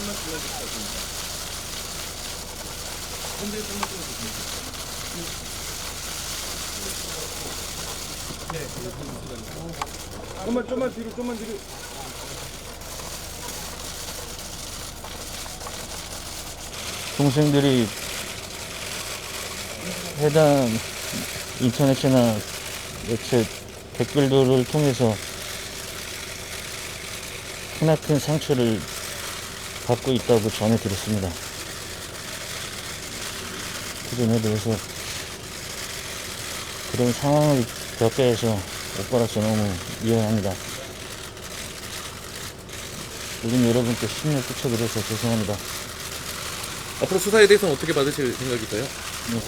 좀만 불러주시겠습니다. 핸들 좀만 불러주시겠습니다. 네, 좀만 좀만 뒤로 좀만 뒤로. 동생들이 해당 인터넷이나 매체 댓글들을 통해서 크나큰 상처를 받고 있다고 전해 들었습니다. 그 점에 대해서 그런 상황을 겪게 해서 오빠로서 너무 미안합니다. 우린 여러분께 심려 끼쳐드려서 죄송합니다. 앞으로 수사에 대해서는 어떻게 받으실 생각이세요? 네.